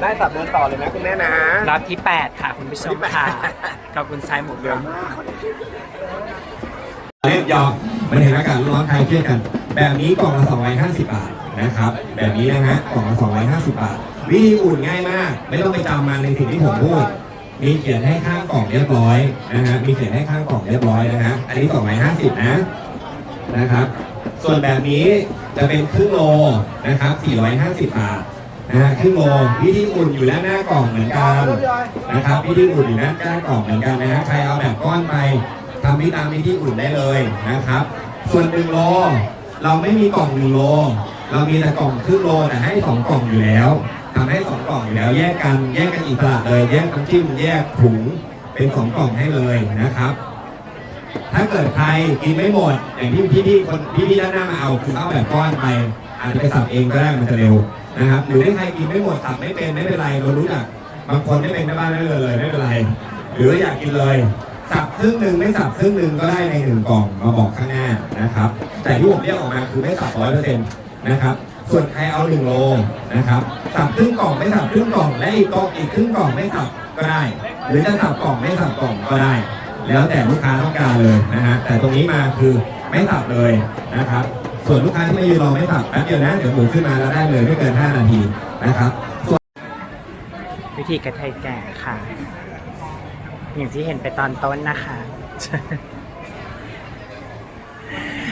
ได้สับเดินต่อเลยนะคุณแม่นะรอบที่ 8 ค่ะ คุณผู้ชมค่ะขอบคุณชายหมูเดือมเล่นยอมมันเห็นอากาศร้อนคลายเครียดกัน แบบนี้กล่องละ250 บาทนะครับ แบบนี้นะฮะกล่องละ250 บาท วิธีอุ่นง่ายมาก ไม่ต้องไปจำมันในสิ่งที่ผมพูดมีเขียนให้ข้างกล่องเรียบร้อยนะฮะมีเขียนให้ข้างกล่องเรียบร้อยนะฮะอันนี้250นะนะครับ ส่วนแบบนี้จะเป็นครึ่งโลนะครับ 450 บาทนะฮะครึ่งโลวิธีอุ่นอยู่แล้วหน้ากล่องเหมือนกันนะครับวิธีอุ่นอยู่หน้ากล่องเหมือนกันนะฮะใครเอาแบบก้อนไปทำวิตามวิธีอุ่นได้เลยนะครับ ส่วนหนึ่งโลเราไม่มีกล่องหนึ่งโล เรามีแต่กล่องครึ่งโลแต่ให้สองกล่องอยู่แล้วทำให้สองกล่องอยู่แล้วแยกกันแยกกันอีกตลาดเลย แยกน้ำจิ้มแยกถุงเป็นสองกล่องให้เลยนะครับ ถ้าเกิดใครกินไม่หมดอย่างที่พี่พี่ๆคนพี่พี่ด้านหน้ามาเอาคือเอาแบบก้อนไปอาจจะไปสับเองก็ได้มันจะเร็วนะครับ หรือถ้าใครกินไม่หมดสับไม่เป็นไม่เป็นไรเรารู้จักบางคนไม่เป็นแม่บ้านไม่เลยเลยไม่เป็นไร หรืออยากกินเลยสับครึ่งหนึ่งไม่สับครึ่งหนึ่งก็ได้ในหนึ่งกล่องมาบอกข้างหน้านะครับ แต่ที่ผมเรียกออกมาคือไม่สับร้อยเปอร์เซ็นต์นะครับส่วนใครเอาหนึ่งโลนะครับสับครึ่งกล่องไม่สับครึ่งกล่องและอีกกล่องอีกครึ่งกล่องไม่สับก็ได้ หรือจะสับกล่องไม่สับกล่องก็ได้ แล้วแต่ลูกค้าต้องการเลยนะฮะแต่ตรงนี้มาคือไม่สับเลยนะครับส่วนลูกค้าที่ไม่ยืนรอไม่สับแป๊บเดียวนะเดี๋ยวหมูขึ้นมาแล้วได้เลยไม่เกิน 5 นาทีนะครับวิธีกระเทยแก่ค่ะ อย่างที่เห็นไปตอนต้นนะคะ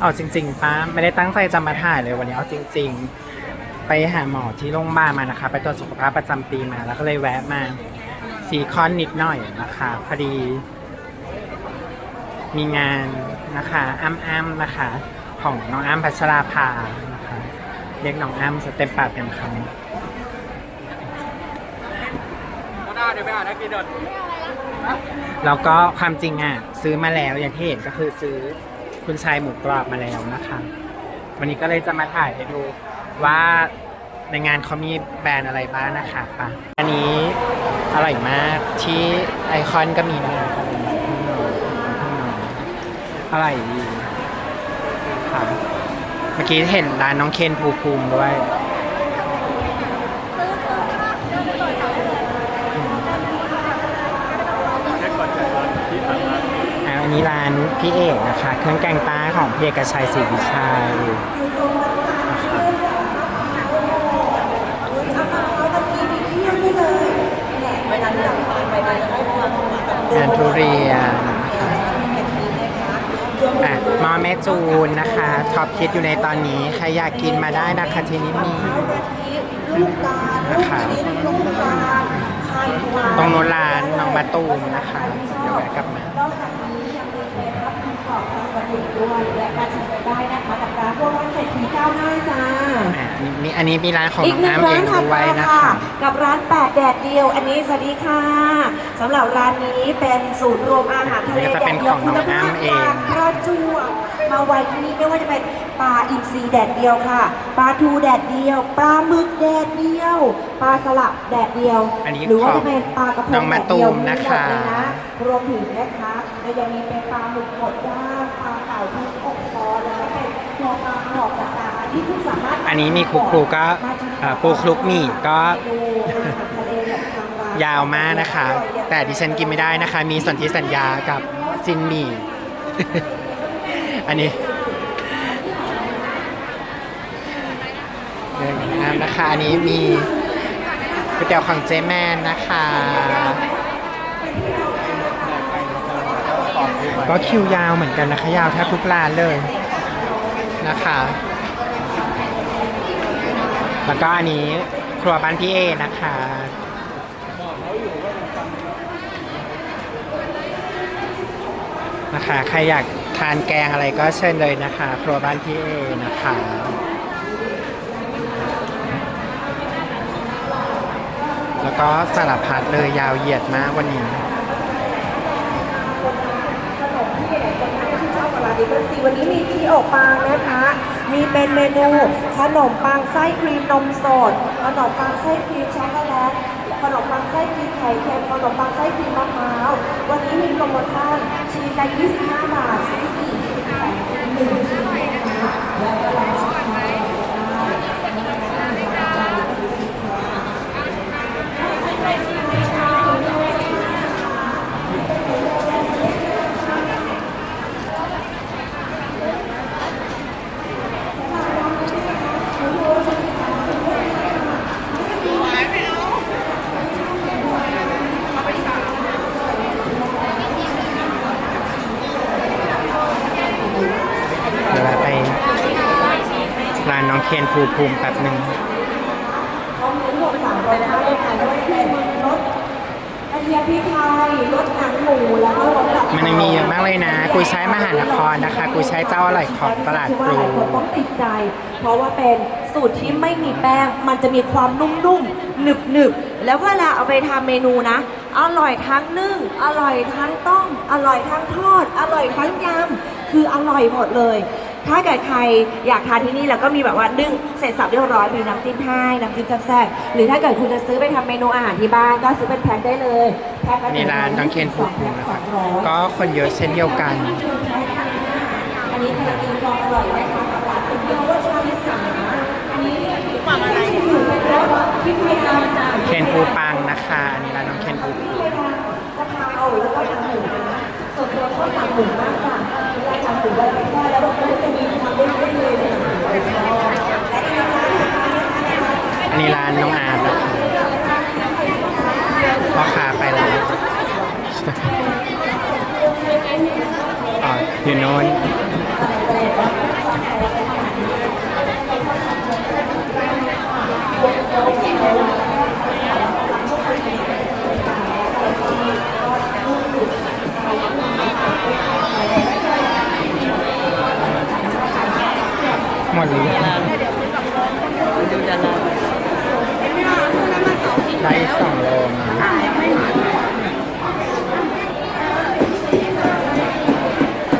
เอาจริงๆป้าไม่ได้ตั้งใจจะมาถ่ายเลยวันนี้เอาจริง ๆ ไปหาหมอที่โรงพยาบาลมานะคะ ไปตรวจสุขภาพประจำปีมาแล้วก็เลยแวะมาซีคอนนิดหน่อยนะคะพอดี มีงานนะคะอ้ำอ้ำนะคะ ของน้องอ้ำพัชราภานะคะเรียกน้องอ้ำสเต็มปากเต็มคำแล้วก็ความจริงอะซื้อมาแล้วอย่างที่เห็นก็คือซื้อคุณชายหมูกรอบมาแล้วนะคะ วันนี้ก็เลยจะมาถ่ายให้ดูว่าในงานเขามีแบรนด์อะไรบ้างนะคะป่ะอันนี้อร่อยมากที่ไอคอนก็มีนะ อร่อยดีค่ะเมื่อกี้เห็นร้านน้องเคนภูภูมิด้วยอันนี้ร้านพี่เอกนะคะ เครื่องแกงใต้ของพี่เอกชัยศรีวิชัยงานทุเรียน แม่จูนนะคะท็อปคิดอยู่ในตอนนี้ ใครอยากกินมาได้นะคะที่นี่มีนะคะตรงโนนร้านน้องมาตูมนะคะ เดี๋ยวแวะกลับมานอกจากนี้ยังมีเป็นครับมีกอบพลาสติกด้วย มีอันนี้มีร้านของอีกน้องหนึ่งน้ำเอร้างนถัดด้วมายนะค่ะ คะกับร้านแปดแดดเดียว อันนี้สวัสดีค่ะสำหรับร้านนี้เป็นศูนย์รวมอาหารทะเลนี่ก็จะเป็นของน้องน้ำเองจากประจวบมาไว้ที่นี่ไม่ว่าจะเป็นปลาอินทรีแดดเดียวค่ะปลาทูแดดเดียวปลาหมึกแดดเดียวปลาสลัดแดดเดียว อันนี้หรือว่าของจะเป็นปลากระพงน้องมะตูมแดดเดียวนะคะ มีหมดเลยนะรวมถึงนะคะแล้วยังมีเป็นปลาหมึกบดย่างปลาเก๋าทุกอกซอสแล้วก็เป็นตัวปลาหอกต่า งๆที่คุณสามารถอันนี้มีคลุกคลุกก็เอ่อปูคลุกหมี่ก็ ยาวมากนะคะ แต่ดิฉันกินไม่ได้นะคะ มีสนธิสัญญากับซินหมี่ อันนี้เดินน้ำนะคะ อันนี้มีก๋วยเตี๋ยวของเจแมนนะคะ ก็คิวยาวเหมือนกันนะคะ ยาวแทบทุกร้านเลยนะคะ แล้วก็อันนี้ครัวบ้านพี่เอนะคะนะคะ ใครอยากทานแกงอะไรก็เชิญเลยนะคะ ครัวบ้านพี่เอนะคะแล้วก็สารพัดเลยยาวเหยียดมากวันนี้ขนมที่ชอบกับร้านนี้ก็สิวันนี้มีที่อกปังนะคะ มีเป็นเมนูขนมปังไส้ครีมนมสด ขนมปังไส้ครีมช็อกโกแลต ขนมปังไส้ครีมไข่เค็ม ขนมปังไส้ครีมมะพร้าว วันนี้มีโปรโมชั่นชิ้นละ25 บาทซื้อ4แถม1ชิ้นนะคะและก็ ร้านสุดท้ายองเคนภูมิภูมิแป๊บหนึ่งเขามีทั้งหมดสามรสชาติค่ะไม่ว่าจะเป็นรสกระเทียมพริกไทยรสหนังหมูแล้วก็รสแบบมันยังมีเยอะมากเลยนะ กุยช่ายมหานครนะคะ กุยช่ายเจ้าอร่อยของตลาดพลูหลายคนต้องติดใจ เพราะว่าเป็นสูตรที่ไม่มีแป้ง มันจะมีความนุ่มๆหนึบๆ แล้วเวลาเอาไปทำเมนูนะ อร่อยทั้งนึ่ง อร่อยทั้งต้ม อร่อยทั้งทอด อร่อยทั้งยำ คืออร่อยหมดเลย ถ้าเกิดใครอยากทานที่นี่แล้วก็มีแบบว่านึ่งเสร็จสับเรียบร้อยมีน้ำจิ้มให้น้ำจิ้มแซ่บๆหรือถ้าเกิดคุณจะซื้อไปทำเมนูอาหารที่บ้านก็ซื้อเป็นแพ็คได้เลยแพ็คละนี่ร้านน้องเคนภูมิภูมินะคะก็คนเยอะเช่นเดียวกัน อันนี้การันตีความอร่อยนะคะกับร้านเป็นเยาวชาลิสาอันนี้ความอะไรอยู่เป็นรสที่พยายามจะเคนภูปังนะคะนี่ร้านน้องเคนภูที่พยายามกะเพราแล้วก็ทำหมู เราชอบตัวชอบทำหมูมากกว่าเวลาทำหมูไว้ไม่ได้แล้วมันก็จะมีความเล่นๆเลยในหมูและอีกนะคะอันนี้ร้านน้องอาร์ตนะคะพ่อค้าไปแล้ว อ๋ออยู่โน้น หมดหรือยังได้อีกสองโลนะ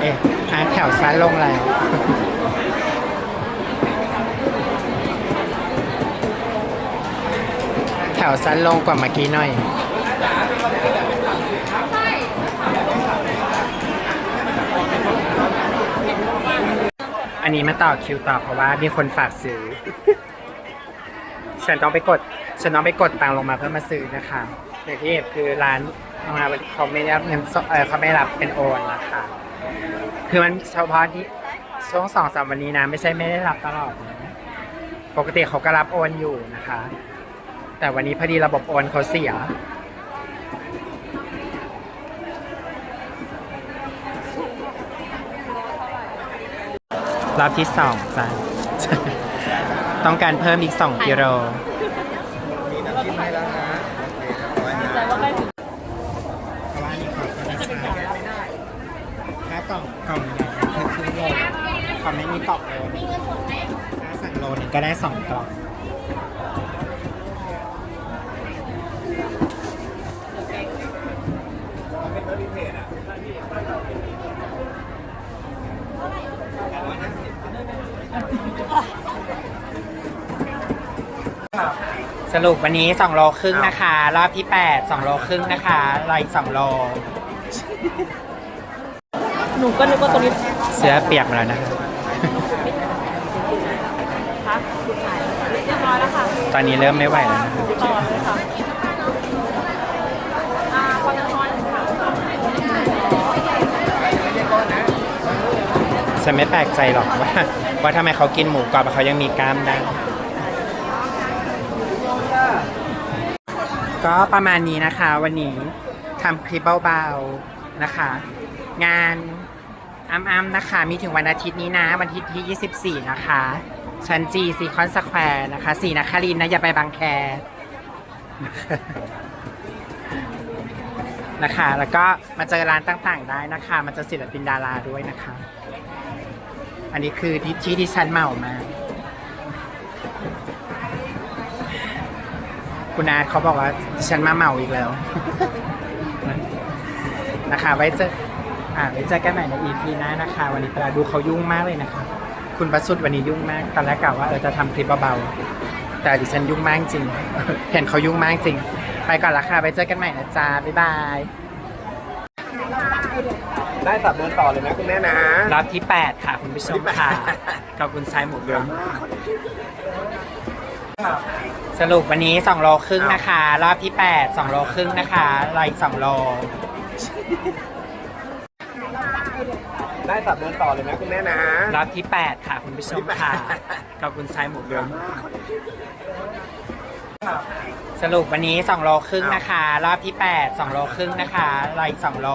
เอ๊ะอะแถ วซ้ายลงแล้ว แถวสั้นลงกว่าเมื่อกี้หน่อย อันนี้มาต่อคิวต่อเพราะว่ามีคนฝากซื้อ ฉันต้องไปกด ฉันต้องไปกดตังลงมาเพื่อมาซื้อนะคะอย่ที่เห็นคือร้านโรงงาเขาไม่รับเงินสดเออเขาไม่รับเป็นโอนนะคะ คือมันเฉพาะที่ช่วงสองสามวันนี้นะ ไม่ใช่ไม่ได้รับตลอดนะปกติเขาก็รับโอนอยู่นะคะ แต่วันนี้พอดีระบบโอนเขาเสียรอบที่สองจ้ะต้องการเพิ่มอีก2กิโลเพราะว่านี่เขาก็ได้ใช้ ถ้ากล่องกล่องใหญ่คือครึ่งโลเขาไม่มีตอกโลยถ้าสั่งโลนึงก็ได้สองกล่องสรุปวันนี้ 2 โลครึ่งนะคะ รอบที่ 8 2 โลครึ่งนะคะรออีก2โล หนูก็นึกว่าตรงนี้เสื้อเปียกมาแล้วนะ คะคะเรียบร้อยแล้วค่ะตอนนี้เริ่มไม่ไหวแล้วนะคะต่อเลยค่ะอ่าความน้อยค่ะฉันไม่แปลกใจหรอกว่า ว่าทำไมเขากินหมูกรอบแล้วเขายังมีกล้ามได้ ก็ประมาณนี้นะคะ วันนี้ทำคลิปเบาๆนะคะ งาน อ้ำๆนะคะ มีถึงวันอาทิตย์นี้นะ วันอาทิตย์ที่ 24 นะคะ ชั้นจีซีคอนสแควร์นะคะสีนครินนะ อย่าไปบางแคนะคะ แล้วก็มาเจอร้านต่างๆได้นะคะ มาเจอศิลปินดาราด้วยนะคะ อันนี้คือที่ที่ที่ฉันเหมามา คุณอาเขาบอกว่าดิฉันมาเหมาอีกแล้ว นะคะ ไว้เจอ อ่าไว้เจอกันใหม่ใน EP หน้านะคะ วันนี้ปลาดูเขายุ่งมากเลยนะคะ คุณประสุทธิ์วันนี้ยุ่งมาก ตอนแรกกะว่าเออจะทำคลิปเบาๆ แต่ดิฉันยุ่งมากจริง เห็นเขายุ่งมากจริง ไปก่อนละค่ะไว้เจอกันใหม่นะจ๊ะ บ๊ายบาย ได้สับเดินต่อเลยนะคุณแม่นะ รอบที่ 8 ค่ะ คุณผู้ชมค่ะกับคุณชายหมูเดิมสรุปวันนี้ 2 โลครึ่งนะคะ รอบที่ 8 2 โลครึ่งนะคะรออีก2โล ได้สับเดินต่อเลยนะคุณแม่นะ รอบที่ 8 ค่ะ คุณผู้ชมค่ะกับคุณชายหมูเดิมสรุปวันนี้ 2 โลครึ่งนะคะ รอบที่ 8 2 โลครึ่งนะคะรออีก2โล